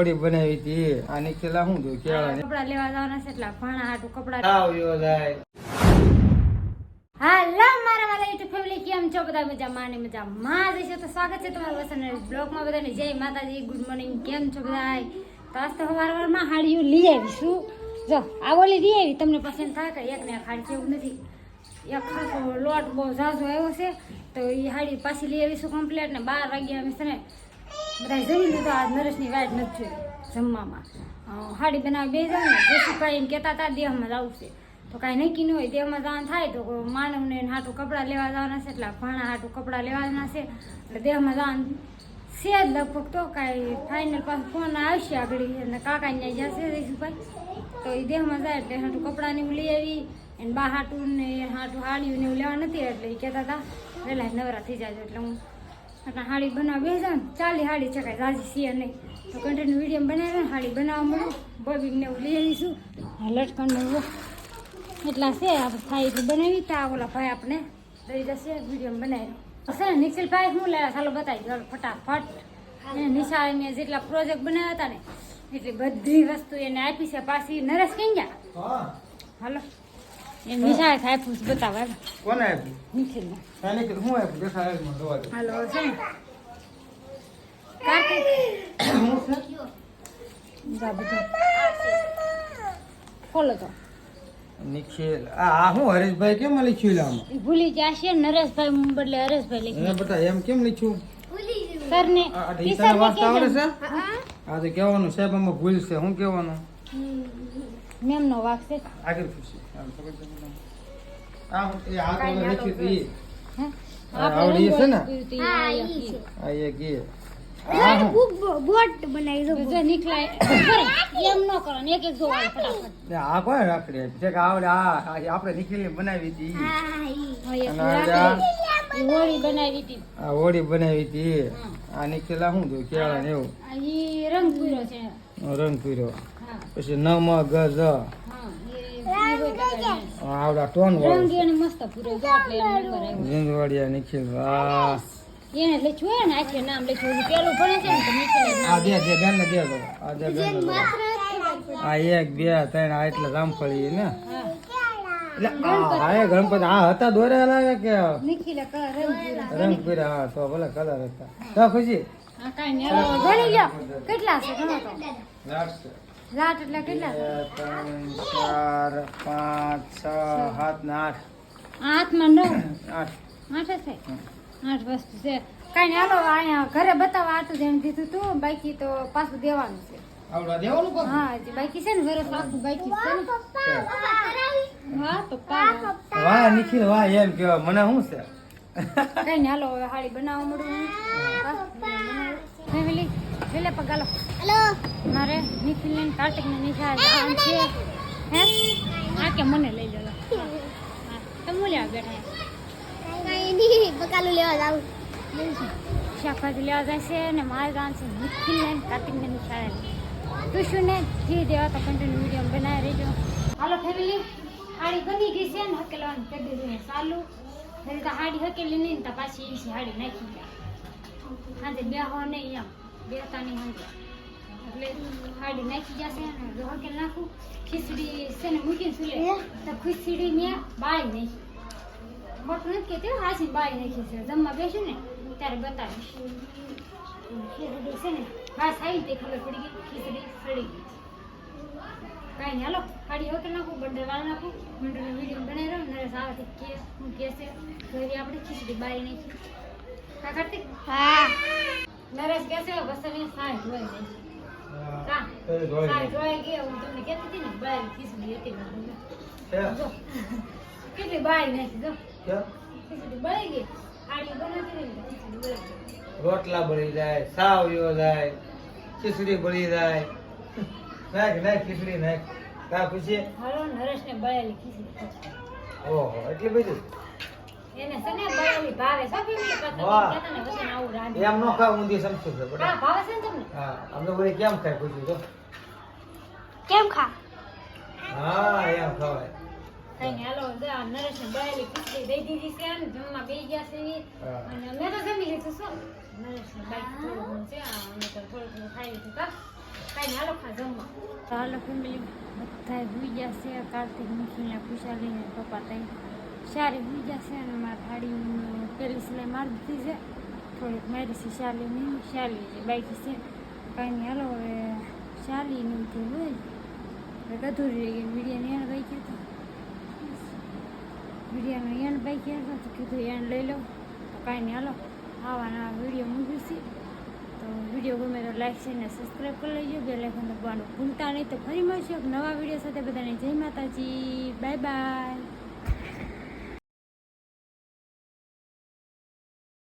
થોડી બનાવી હતી. આ નીચેલા શું જો કેળા કપડા લેવા જવાના છે એટલા. ભાણા હાટું કપડા. આવ્યો જાય. હાલો મારા વાલા યુટ્યુબ ફેમિલી કેમ છો? બધા મજામાં અને મજામાં. જ છે તો સ્વાગત છે તમારું વસન બ્લોગમાં બધાને. જય માતાજી ગુડ મોર્નિંગ કેમ છો બધા? તો આજ તો સવાર સવારમાં હાડીઓ લઈ આવીશું. જો આ ઓલી લઈ આવી. તમને પસંદ થાય કે એક ને એક હાડી એવું નથી. એક ખાસો લોટ બહુ ઝાઝો આવ્યો છે તો એ હાડી પાછી લઈ આવીશું કમ્પ્લેટ ને બાર વાગ્યા અમે છે ને બધા જમી લીધું, આજ નરેશની વાઈટ નથી જમવામાં. હાડી બનાવી બે જાય ને જસુભાઈ એમ કહેતા હતા દેહમાં જવું છે તો કાંઈ નક્કી ન હોય, દેહમાં જવાનું થાય તો માનવને હાટું કપડાં લેવા જવાના છે, એટલે ભાણા હાટું કપડાં લેવાના છે. એટલે દેહમાં જવાનું છે જ લગભગ તો, કાંઈ ફાઇનલ પાછું ફોન આવશે આગળ અને કાકા ત્યાં જશે જઈશુભાઈ તો એ દેહમાં જાય એટલે હાટું કપડાં ને એવું લઈ આવી, એને બા હાટું ને હાટું હાડ્યું ને એવું લેવા નથી એટલે એ કહેતા હતા વહેલા નવરા થઈ જાય એટલે હું એટલે હાડી બનાવવા બેસા ને ચાલી હાડી કાંઈ રાજી છીએ નહીં. તો કન્ટેન્ટ વીડિયો બનાવ્યો ને હાડી બનાવવા મળ્યું બોબીને એવું લઈ આવીશું. આ લટકણ ને એટલા છે આપણે થાય બનાવી. તા ઓલા ભાઈ આપણે દઈ જશે વીડિયો બનાવી છે ને નિખિલ ભાઈ શું લેવા ચાલો બતાવી દો ફટાફટ. એને નિશાળે મેં જેટલા પ્રોજેક્ટ બનાવ્યા હતા ને એટલી બધી વસ્તુ એને આપી છે પાછી. નરેશ કઈ ગયા? હાલો. નિશાળે થાય પૂછ બતાવે કોને આપ્યું? નિખિલને. આ નીકળ શું આપ્યું? દેખાય એમાં જોવા દે. હાલો છે. ને કાર્તિક. શું છે? જા બધું. ખોલો તો. નિખિલ. આ આ હરેશભાઈ કેમ લખ્યું આમાં? ભૂલી ગયા છે નરેશભાઈ બદલે હરેશભાઈ એને લખી બતા એમ કેમ લખ્યું? સરને આ આ આવડે છે? તો કહેવાનું સાહેબ આમાં ભૂલ છે. શું કહેવાનું? મેમ નો વાક છે. આગળ ખુશી આમ આ એ આ તો લખી લખ્યું હે? આવડી છે ને? હા ઈ આ એક ઈ. આ શું? બોટ બનાવી દો જો નીકળાય. બરાબર. એમ ન કરો ને એક એક જોવા ફટાફટ. ને આ કોણ રાખડી આપી? છે કે આ આ આપણે નિખિલની બનાવી હતી. હોળી બનાવી હતી. આ હોળી બનાવી હતી. આ નિખિલ શું જોયું કેળા ને એવું. આ ઈ રંગ પૂર્યો છે. રંગ પીરો. હા પછી નમ ગજ. આવડા ટોન જીંદવાડિયા નિખિલ. વાહ. એને લખ્યું ને આખે નામ લખ્યું પેલું ભણે છે ને આ દે દે બેન ને દે તો આ દે બેન આ એક બે ત્રણ આ એટલે રામફળી ને. એટલે ગણપતિ આ હતા દોરેલા કે નિખિલે કલર રંગ પૂર્યો રંગ પીરા હા તો ભલે કલર હતા. તો ખુશી? કેટલા છે ગણો તો એટલે કેટલા? ત્રણ ચાર પાંચ છ સાત ને આઠ. આ હાથમાં નવ? આઠ. આઠ છે? આઠ વસ્તુ છે. કાંઈ નહીં હાલો અહીંયા ઘરે બતાવવા આટલું જેમ એમ દીધું તું બાકી તો પાછું દેવાનું છે. આવડા દેવાનું કોણ હા હજી બાકી છે ને વરસ આખું બાકી છે ને. હા પપ્પા વાહ નિખિલ વાહ એમ કેવા મને શું છે? કઈ નહીં હાલો હવે હાડી બનાવવા મળું. પેલે પગાલો. હેલો. મારે નિખિલ ને કાર્તિક ને નિશા આમ છે. હે? આ કે મને લઈ લો લો. હા તમે લેવા બેઠા કઈ નહીં પગાલો લેવા જાવ શાકભાજી લેવા જાય છે અને મારે ગામ છે નિખિલ ને કાર્તિક ને નિશા તું શું ને જે દેવા તો કન્ટિન્યુ વીડિયો બનાવી રહેજો હાલો ફેમિલી હાડી બની ગઈ છે ને હકેલવાનું કરી દીધું ચાલુ ફરી તો હાડી હકેલી નહીં તો પાછી એવી હાડી નાખી ગયા. હાજે બે હો નહીં એમ. બે તાની એટલે હાડી નાખી જશે અને હકેલ નાખું. ખીચડી છે ને મૂકીને સુલે તો ખીચડી મેં બાળી નાખી. ખોટું નથી કહેતી હો, હાચી બાળી નાખી છે. જમવા બેસું ને ત્યારે બતાવીશ. ખીચડી છે ને ઘાસ આવી તે ખબર પડી ગઈ ખીચડી સડી ગઈ. કાંઈ નહીં હાલો હાડી વખત નાખું બંડર વાળ નાખું. મંડળનો વીડિયો બનાવી રહ્યો નરેશ આવે કે હું કે છે? ઘરે આપણે ખીચડી બાળી નાખી. કા કાર્તિક? હા. નરેશ કે છે બસ ને સાય જોઈ નાખી કા તો જોઈ સાય નાખી. જોઈ ગઈ હું તમને કહેતી હતી ને બાળી ખીચડી હતી? કેટલી બાળી નાખી છે? ખીચડી બળી ગઈ. હાડી બનાવતી રહી ખીચડી બળી ગઈ. રોટલા બળી જાય સાવ યો જાય ખીચડી બળી જાય. નાખ નાખ ખીચડી નાખ. કા ખુશી? હાલો નરેશને બળેલી ખીચડી ઓહો એટલી બધી? એને છે ને બળેલી ભાવે? છે વસન આવું રાંધ્યું. એમ નો ખાવ ઊંધી સમજુ છે હા ભાવે છે ને તમને? હા અમને બધી કેમ ખાય ખુશી તો? કેમ ખા? હા એમ ખવાય. કઈ નહીં હાલો જો આ બળેલી ખીચડી દઈ દીધી છે અને જમવા બેસી ગયા છે અને મેં તો જમી લીધું શું નરેશને બાકી થોડું છે અમે તો થોડું થોડું ખાઈ લીધું કા કાંઈ હાલો ખા જમવા. હાલો ફેમિલી બધા ભૂઈ ગયા છે કાર્તિક મુખીને પૂછા લઈને પપ્પા તઈ સારી બીજા ગયા છે અને મારા હાડી પહેલી સિલાઈ મારી દીધી છે. થોડીક મારી છે શાલીની શાલી છે બાકી છે. કાંઈ હાલો હવે શાલીની તે હોય. હવે અધૂરી રહી ગઈ વિડીયોને એને હતા હતો. વિડીયોનો એને બાકી હતો. તો કીધું એને લઈ લઉં. તો કાંઈ નહીં, હાલો. આવાના વીડિયો મૂકી છે. તો વીડિયો ગમે તો લાઈક છે ને સબસ્ક્રાઈબ કરી લેજો. બે લાઈક દબાવવાનું ભૂલતા નહીં. તો ફરી મળશે નવા વીડિયો સાથે. બધાને જય માતાજી. Bye bye.